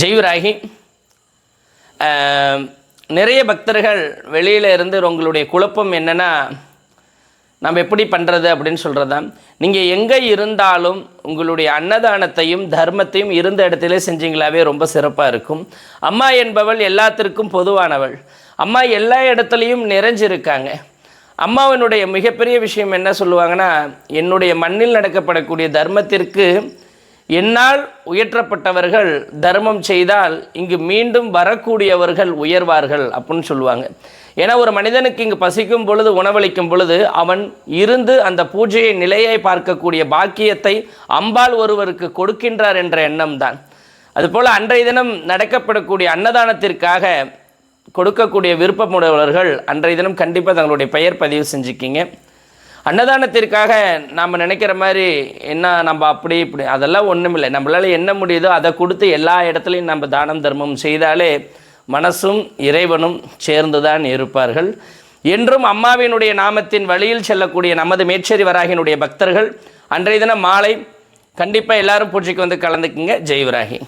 ஜெய்வராகி நிறைய பக்தர்கள் வெளியில் இருந்து உங்களுடைய குழப்பம் என்னென்னா நம்ம எப்படி பண்ணுறது அப்படின்னு சொல்கிறதா நீங்கள் எங்கே இருந்தாலும் உங்களுடைய அன்னதானத்தையும் தர்மத்தையும் இருந்த இடத்துல செஞ்சீங்களாவே ரொம்ப சிறப்பாக இருக்கும். அம்மா என்பவள் எல்லாத்திற்கும் பொதுவானவள். அம்மா எல்லா இடத்துலையும் நிறைஞ்சிருக்காங்க. அம்மாவினுடைய மிகப்பெரிய விஷயம் என்ன சொல்லுவாங்கன்னா என்னுடைய மண்ணில் நடக்கப்படக்கூடிய தர்மத்திற்கு என்னால் உயற்றப்பட்டவர்கள் தர்மம் செய்தால் இங்கு மீண்டும் வரக்கூடியவர்கள் உயர்வார்கள் அப்படின்னு சொல்லுவாங்க. ஏன்னா ஒரு மனிதனுக்கு இங்கு பசிக்கும் பொழுது உணவளிக்கும் பொழுது அவன் இருந்து அந்த பூஜையை நிலையை பார்க்கக்கூடிய பாக்கியத்தை அம்பாள் ஒருவருக்கு கொடுக்கின்றார் என்ற எண்ணம் தான் அதுபோல் அன்றைய தினம் நடக்கப்படக்கூடிய அன்னதானத்திற்காக கொடுக்கக்கூடிய விருப்பமுடையவர்கள் அன்றைய தினம் கண்டிப்பாக தங்களுடைய பெயர் பதிவு செஞ்சுக்கிங்க. அன்னதானத்திற்காக நாம் நினைக்கிற மாதிரி என்ன நம்ம அப்படி இப்படி அதெல்லாம் ஒன்றுமில்லை நம்மளால் என்ன முடியுதோ அதை கொடுத்து எல்லா இடத்துலையும் நம்ம தானம் தர்மம் செய்தாலே மனசும் இறைவனும் சேர்ந்துதான் இருப்பார்கள். என்றும் அம்மாவினுடைய நாமத்தின் வழியில் செல்லக்கூடிய நமது மேச்சேரி வராகினுடைய பக்தர்கள் அன்றைய தினம் மாலை கண்டிப்பாக எல்லாரும் பூஜைக்கு வந்து கலந்துக்குங்க. ஜெய்விராகி